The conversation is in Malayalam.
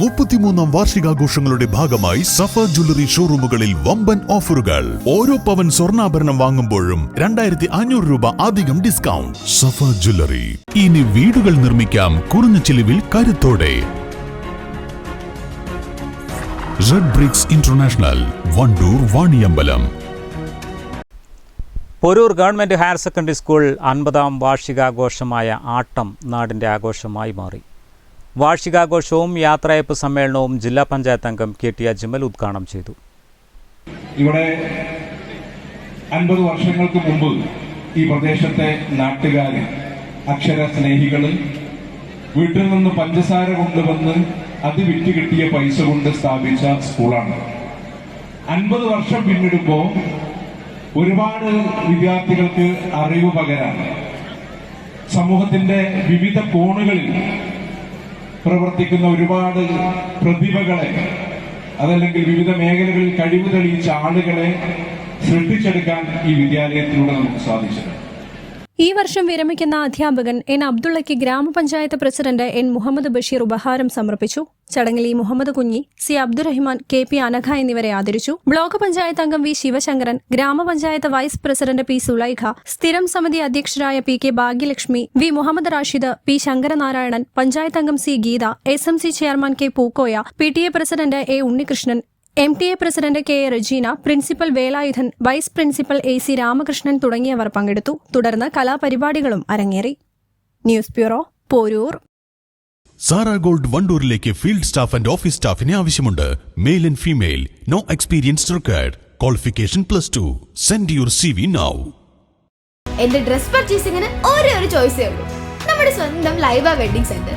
മുപ്പത്തിമൂന്നാം വാർഷികാഘോഷങ്ങളുടെ ഭാഗമായി സഫ ജ്വല്ലറി ഷോറൂമുകളിൽ വമ്പൻ ഓഫറുകൾ. ഓരോ പവൻ സ്വർണാഭരണം വാങ്ങുമ്പോഴും രണ്ടായിരത്തി അഞ്ഞൂറ് രൂപ അധികം ഡിസ്കൗണ്ട്. സഫ ജ്വല്ലറി. ഇനി വീടുകൾ നിർമ്മിക്കാം കുറഞ്ഞ ചിലവിൽ കരുത്തോടെ. Red bricks international Wandoor Vaniyambalam. Poroor government higher secondary school അൻപതാം വാർഷികാഘോഷമായ ആട്ടം നാടിന്റെ ആഘോഷമായി മാറി. വാർഷികാഘോഷവും യാത്രയപ്പ് സമ്മേളനവും ജില്ലാ പഞ്ചായത്ത് അംഗം കെ ടി അജ്മൽ ഉദ്ഘാടനം ചെയ്തു. ഇവിടെ അൻപത് വർഷങ്ങൾക്ക് മുമ്പ് ഈ പ്രദേശത്തെ നാട്ടുകാർ അക്ഷര സ്നേഹികൾ വീട്ടിൽ നിന്ന് പഞ്ചസാര കൊണ്ടുവന്ന് അത് വിറ്റ് കിട്ടിയ പൈസ കൊണ്ട് സ്ഥാപിച്ച സ്കൂളാണ്. അൻപത് വർഷം പിന്നിടുമ്പോൾ ഒരുപാട് വിദ്യാർത്ഥികൾക്ക് അറിവ് പകരാൻ സമൂഹത്തിന്റെ വിവിധ കോണുകളിൽ പ്രവർത്തിക്കുന്ന ഒരുപാട് പ്രതിഭകളെ അതല്ലെങ്കിൽ വിവിധ മേഖലകളിൽ കഴിവ് തെളിയിച്ച ആളുകളെ സൃഷ്ടിച്ചെടുക്കാൻ ഈ വിദ്യാലയത്തിലൂടെ നമുക്ക് സാധിച്ചത്. ഈ വർഷം വിരമിക്കുന്ന അധ്യാപകൻ എൻ അബ്ദുള്ളയ്ക്ക് ഗ്രാമപഞ്ചായത്ത് പ്രസിഡന്റ് എൻ മുഹമ്മദ് ബഷീർ ഉപഹാരം സമർപ്പിച്ചു. ചടങ്ങിൽ E Muhammad Kunhi C Abdurahiman K P Anagha എന്നിവരെ ആദരിച്ചു. ബ്ലോക്ക് പഞ്ചായത്ത് അംഗം വി ശിവശങ്കരൻ ഗ്രാമപഞ്ചായത്ത് വൈസ് പ്രസിഡന്റ് പി സുലൈഖ സ്ഥിരം സമിതി അധ്യക്ഷരായ P K Bhagyalakshmi V Muhammad Rashid P Sankaranarayanan panchayat അംഗം C Geetha S M C chairman K Pookoya P T A president A Unnikrishnan M T A president K A Rajeena principal Velayudhan vice principal A C Ramakrishnan തുടങ്ങിയവർ പങ്കെടുത്തു. തുടർന്ന് കലാപരിപാടികളും അരങ്ങേറി. News bureau Poroor. Sara gold വണ്ടൂരിലേക്ക് field staff and office സ്റ്റാഫിനെ ആവശ്യമുണ്ട്. Male and female. No experience required qualification plus two. Send your C V now എന്റെ ഡ്രസ് പർച്ചേസിംഗിന് ഒരേ ഒരു ചോയ്സേ ഉള്ളൂ. നമ്മുടെ സ്വന്തം Laiba wedding centre.